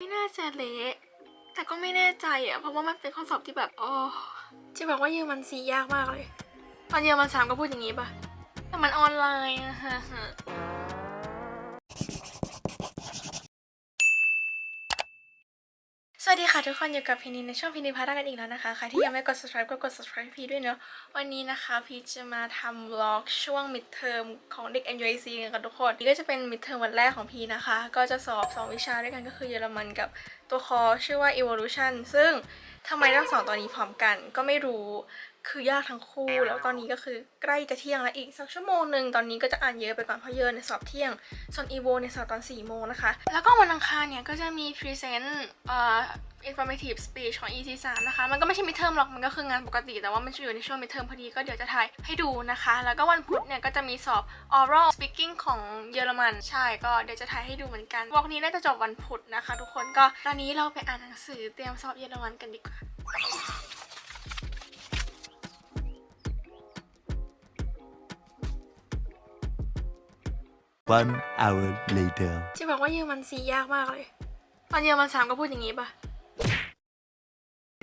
ไม่น่าจะเละแต่ก็ไม่แน่ใจอะเพราะว่ามันเป็นข้อสอบที่แบบอ๋อจะบอกว่าเยอรมันสียากมากเลยตอนเยอรมันสามก็พูดอย่างนี้ปะแต่มันออนไลน์อะฮะฮะส วัสดีค่ะทุกคนอยู่กับพีนีในช่องพีนีพาร์ทกันอีกแล้วนะคะใครที่ยังไม่กด subscribe ก็กด subscribe พีด้วยเนอะวันนี้นะคะพีจะมาทำ vlog ช่วง midterm ของเด็ก NUIC กันค่ะทุกคนนี่ก็จะเป็น midterm วันแรกของพีนะคะ ก็จะสอบ 2 วิชาด้วยกันก็คือเยอรมันกับตัวคอชื่อว่า evolution ซึ่งทำไมต้องสอนตอนนี้พร้อมกัน ก็ไม่รู้คือยากทั้งคู่แล้วตอนนี้ก็คือใกล้จะเที่ยงแล้วอีกสักชั่วโมงหนึ่งตอนนี้ก็จะอ่านเยอะไปก่อนเพราะเยอะในสอบเที่ยง ส่วนอีโวในสอบตอน4ี่โมงนะคะ แล้วก็วันอังคารเนี่ยก็จะมี present เอ่อ informative speech ของ EC 3นะคะ มันก็ไม่ใช่ midterm หรอก มันก็คืองานปกติ แต่ว่ามันจะอยู่ในช่วง midterm พอดี ก็เดี๋ยวจะถ่ายให้ดูนะคะ แล้วก็วันพุธเนี่ยก็จะมีสอบ oral speaking ของเยอรมัน ใช่ ก็เดี๋ยวจะถ่ายให้ดูเหมือนกัน วอกนี้น่าจะจบวันพุธนะคะ ทุกคน ก็ตอนนี้เราไปอ่านหนังสือเตรียมสอบเยอรมันกันดีกว่า One hour later. จะบอกว่าเยอรมันสียากมากเลย ตอนเยอรมันสามก็พูดอย่างนี้ปะ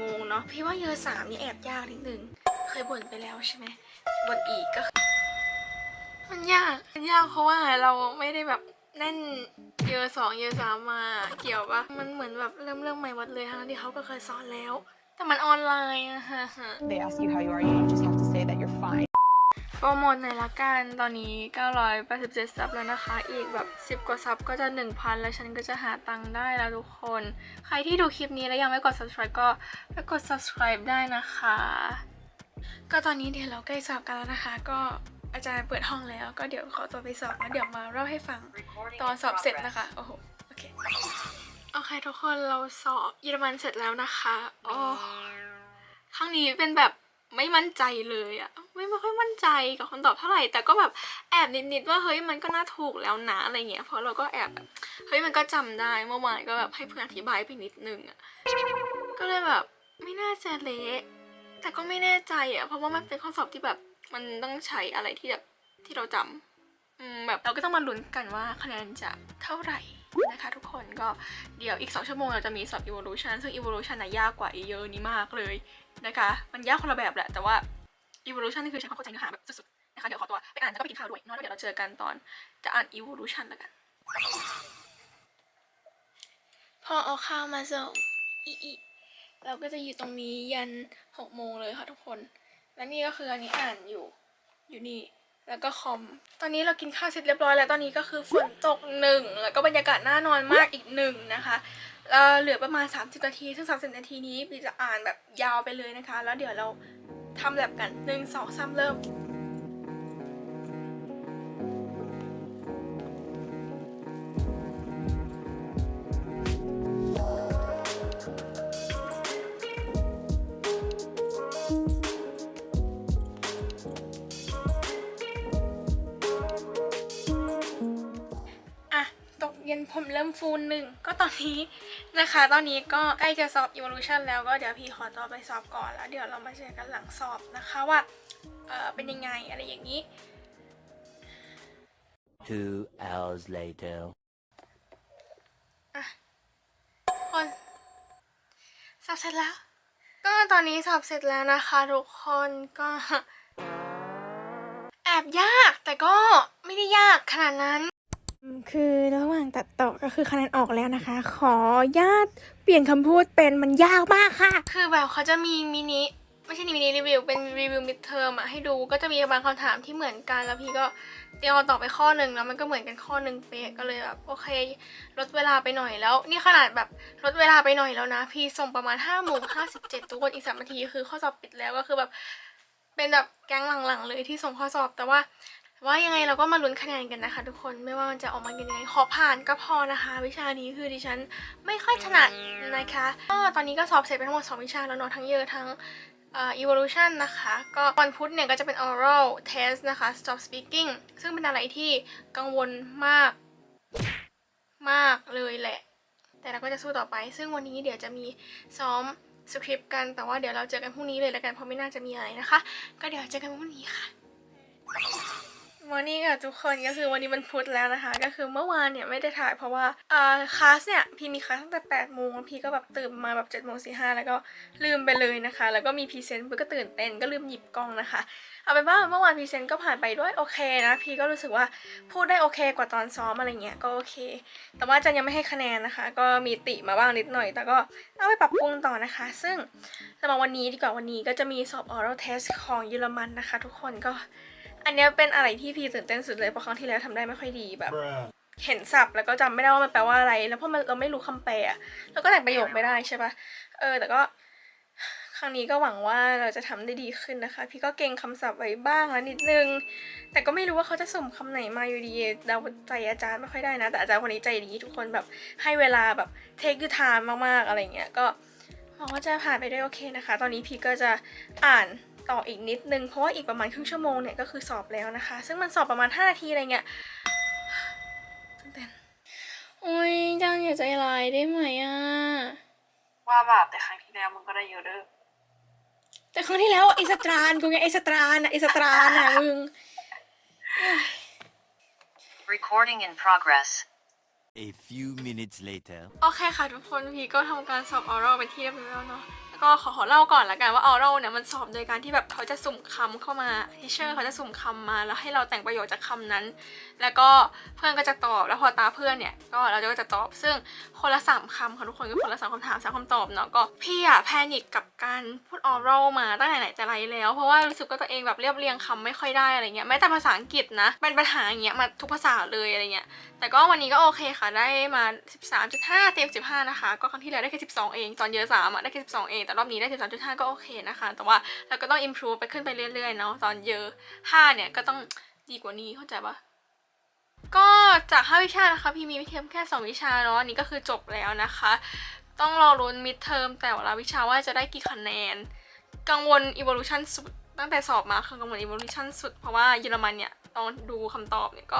โมงเนาะพี่ว่าเยอสามนี่แอบยากนิดนึง เคยบ่นไปแล้วใช่ไหมบ่นอีกก็มันยากมันยากเพราะว่าเราไม่ได้แบบแน่นเยอสองเยอสามมาเกี่ยวปะมันเหมือนแบบเริ่มเรื่องใหม่หมดเลยทั้งที่เขาก็เคยสอนแล้ว แต่มันออนไลน์อะฮะฮะ they ask you how you are, you just have รโมทในอยละกันตอนนี้ 987 ซับแล้วนะคะ อีกแบบ 10 กว่าซับก็จะ 1,000 แล้วฉันก็จะหาตังค์ได้แล้วทุกคน ใครที่ดูคลิปนี้แล้วยังไม่กด subscribe ก็ไปกด subscribe ได้นะคะ ก็ตอนนี้เดี๋ยวเราใกล้สอบกันแล้วนะคะ ก็อาจารย์เปิดห้องแล้วก็เดี๋ยวขอตัวไปสอบแล้วเดี๋ยวมาเล่าให้ฟังตอนสอบเสร็จนะคะ โอ้โห โอเค โอเคทุกคนเราสอบเยอรมันเสร็จแล้วนะคะ โอ้ครั้งนี้เป็นแบบไม่มั่นใจเลยอะ ไม่ไม่ค่อยมั่นใจกับคำตอบเท่าไหร่ แต่ก็แบบแอบนิดๆว่าเฮ้ยมันก็น่าถูกแล้วนะอะไรเงี้ย เพราะเราก็แอบแบบเฮ้ยมันก็จำได้เมื่อวานก็แบบให้เพื่อนอธิบายไปนิดนึงอะก็เลยแบบไม่น่าจะเละแต่ก็ไม่แน่ใจอะเพราะว่ามันเป็นข้อสอบที่แบบมันต้องใช้อะไรที่แบบที่เราจำอืมแบบเราก็ต้องมาลุ้นกันว่าคะแนนจะเท่าไหร่นะคะทุกคนก็เดี๋ยวอีก 2 ชั่วโมงเราจะมีสอบ evolution ซึ่ง evolution นะยากกว่าเยอะนี้มากเลยนะคะ มันยากคนละแบบแหละแต่ว่า evolution นี่คือใช้ความเข้าใจเนื้อหาแบบสุดๆนะคะเดี๋ยวขอตัวไปอ่านแล้วก็ไปกินข้าวด้วยเนอะแล้วเดี๋ยวเราเจอกันตอนจะอ่าน evolution แล้วกันพอเอาข้าวมาส่งอีอีเราก็จะอยู่ตรงนี้ยัน6โมงเลยค่ะทุกคน และนี่ก็คืออันนี้อ่านอยู่อยู่นี่แล้วก็คอม ตอนนี้เรากินข้าวเสร็จเรียบร้อยแล้วตอนนี้ก็คือฝนตกหนึ่งแล้วก็บรรยากาศน่านอนมากอีกหนึ่งนะคะเอ่อเหลือประมาณ 30 นาที ซึ่ง 30 นาทีนี้ปีจะอ่านแบบยาวไปเลยนะคะ แล้วเดี๋ยวเรา ทำแบบกันหนึ่งสองสามเริ่ม ผมเริ่มฟูนหนึ่งก็ตอนนี้นะคะ ตอนนี้ก็ใกล้จะสอบ evolution แล้วก็เดี๋ยวพี่ขอตัวไปสอบก่อนแล้วเดี๋ยวเรามาเจอกันหลังสอบนะคะว่าเออเป็นยังไงอะไรอย่างนี้ Two hours later. คนสอบเสร็จแล้ว ก็ตอนนี้สอบเสร็จแล้วนะคะทุกคนก็แอบยากแต่ก็ไม่ได้ยากขนาดนั้น คือระหว่างตัดต่อก็คือคะแนนออกแล้วนะคะ ขอญาตเปลี่ยนคำพูดเป็นมันยากมากค่ะ คือแบบเขาจะมีมินิไม่ใช่มินิรีวิวเป็นรีวิวมิดเทอมอะให้ดูก็จะมีบางคำถามที่เหมือนกัน แล้วพี่ก็เตรียมตอบไปข้อหนึ่งแล้วมันก็เหมือนกันข้อหนึ่งเป๊ะก็เลยแบบโอเคลดเวลาไปหน่อยแล้ว นี่ขนาดแบบลดเวลาไปหน่อยแล้วนะ พี่ส่งประมาณ5้าโมงห้าสิบเจ็ดทุกคนอีกสามนาทีคือข้อสอบปิดแล้วก็คือแบบเป็นแบบแก๊งหลังๆเลยที่ส่งข้อสอบแต่ว่า ว่ายังไงเราก็มาลุ้นคะแนนกันนะคะ ทุกคนไม่ว่ามันจะออกมาเป็นยังไงขอผ่านก็พอนะคะ วิชานี้คือดิฉันไม่ค่อยถนัดนะคะก็ตอนนี้ก็สอบเสร็จไปทั้งหมด 2 วิชาแล้วเนาะทั้งเยอะทั้งเอ่อ evolution นะคะ ก็วันพุธเนี่ยก็จะเป็น oral test นะคะ stop speaking ซึ่งเป็นอะไรที่กังวลมากมากเลยแหละ แต่เราก็จะสู้ต่อไป ซึ่งวันนี้เดี๋ยวจะมีซ้อมสคริปต์กัน แต่ว่าเดี๋ยวเราเจอกันพรุ่งนี้เลยแล้วกัน เพราะไม่น่าจะมีอะไรนะคะ ก็เดี๋ยวเจอกันพรุ่งนี้ค่ะ มอร์นิ่งอะทุกคนก็คือวันนี้มันพุธแล้วนะคะ ก็คือเมื่อวานเนี่ยไม่ได้ถ่ายเพราะว่าอ่าคลาสเนี่ยพี่มีคลาสตั้งแต่8ปดโมงพี่ก็แบบตื่นมาแบบ7จ็ดโมงสี่ห้าแล้วก็ลืมไปเลยนะคะ แล้วก็มีพรีเซนต์พีก็ตื่นเต้นก็ลืมหยิบกล้องนะคะ เอาเป็นว่าเมื่อวานพรีเซนต์ก็ผ่านไปด้วยโอเคนะ พี่ก็รู้สึกว่าพูดได้โอเคกว่าตอนซ้อมอะไรเงี้ยก็โอเค แต่ว่าจันยังไม่ให้คะแนนนะคะ ก็มีติมาบ้างนิดหน่อย แต่ก็เอาไปปรับปรุงต่อนะคะ ซึ่งสำหรับวันนี้ดีกว่าวันนี้ก็จะมีสอบ oral test ของเยอรมันนะคะ ทุกคนก็ อันเนี้ยเป็นอะไรที่พี่ตื่นเต้นสุดเลยเพราะครั้งที่แล้วทำได้ไม่ค่อยดีแบบ เห็นศัพท์แล้วก็จำไม่ได้ว่ามันแปลว่าอะไร แล้วพอมันเราไม่รู้คำแปลอะเราก็แต่งประโยคไม่ได้ใช่ปะเออ แต่ก็ ครั้งนี้ก็หวังว่าเราจะทำได้ดีขึ้นนะคะ พี่ก็เก่งคำศัพท์ไว้บ้างแล้วนิดนึง แต่ก็ไม่รู้ว่าเขาจะสุ่มคำไหนมาอยู่ดีเราใจอาจารย์ไม่ค่อยได้นะ แต่อาจารย์คนนี้ใจดีทุกคนแบบให้เวลาแบบเทคยูทามมากๆอะไรเงี้ยก็หวังว่าจะผ่านไปได้โอเคนะคะ ตอนนี้พี่ก็จะอ่าน ต่ออีกนิดนึง เพราะว่าอีกประมาณครึ่งชั่วโมงเนี่ยก็คือสอบแล้วนะคะ ซึ่งมันสอบประมาณ 5 นาทีอะไรเงี้ยตื่นเต้นโอ้ยจังอย่าใจร้ายได้ไหมอะ ว่าบาปแต่ครั้งที่แล้วมึงก็ได้เยอะเด้อแต่ครั้งที่แล้วไอสตรานกูไงไอสตรานอะไอสตรานอะมึง Recording in progress. A few minutes later. โอเคค่ะทุกคนพี่ก็ทำการสอบออรัลไปนที่เรียบร้อยแล้วเนาะแล้ว ก็ขอขอเล่าก่อนละกันว่าออรัลเนี่ยมันสอบโดยการที่แบบเขาจะสุ่มคำเข้ามาทิเชอร์เขาจะสุ่มคำมาแล้วให้เราแต่งประโยคจากคำนั้น แล้วก็เพื่อนก็จะตอบแล้วพอตาเพื่อนเนี่ยก็เราก็จะตอบ ซึ่งคนละสามคำค่ะทุกคนก็คนละสามคำถามสามคำตอบเนาะก็พี่อะแพนิคกับการพูดออรัลมาตั้งแต่ไหนแต่ไรแล้ว เพราะว่ารู้สึกว่าตัวเองแบบเรียบเรียงคำไม่ค่อยได้อะไรเงี้ยแม้แต่ภาษาอังกฤษนะเป็นปัญหาอย่างเงี้ยมาทุกภาษาเลยอะไรเงี้ยแต่ก็วันนี้ก็โอเคค่ะได้มา 13.5เต็ม15นะคะก็ครั้งที่แล้วได้แค่12 เองตอนเยอะ3อะได้แค่12เองแต่รอบนี้ได้ 13.5 ก็โอเคนะคะ แต่ว่าเราก็ต้อง improve ไปขึ้นไปเรื่อยๆเนาะตอนเยอะ5เนี่ยก็ต้องดีกว่านี้เข้าใจปะก็จาก 5 วิชานะคะ พี่มีวิเทมแค่ 2 วิชาเนาะอันนี้ก็คือจบแล้วนะคะ ต้องรอรุ้น mid term แต่ละวิชาว่าจะได้กี่คะแนน กังวล evolution สุดตั้งแต่สอบมาคือกังวล evolution สุดเพราะว่าเยอรมันเนี่ยตอนดูคำตอบเนี่ยก็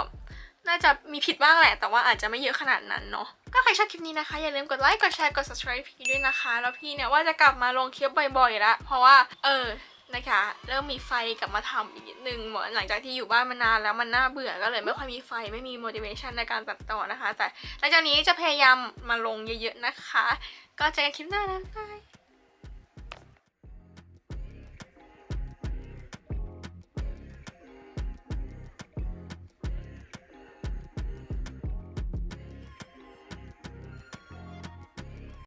น่าจะมีผิดบ้างแหละ แต่ว่าอาจจะไม่เยอะขนาดนั้นเนาะก็ใครชอบคลิปนี้นะคะ อย่าลืมกดไลค์กดแชร์กด subscribe พี่ด้วยนะคะ แล้วพี่เนี่ยว่าจะกลับมาลงคลิปบ่อยๆละเพราะว่าเออนะคะ เริ่มมีไฟกลับมาทำอีกนิดนึงเหมือนหลังจากที่อยู่บ้านมานานแล้วมันน่าเบื่อก็เลยไม่ค่อยมีไฟไม่มี motivation ในการตัดต่อนะคะ แต่หลังจากนี้จะพยายามมาลงเยอะๆนะคะ ก็เจอกันคลิปหน้านะบาย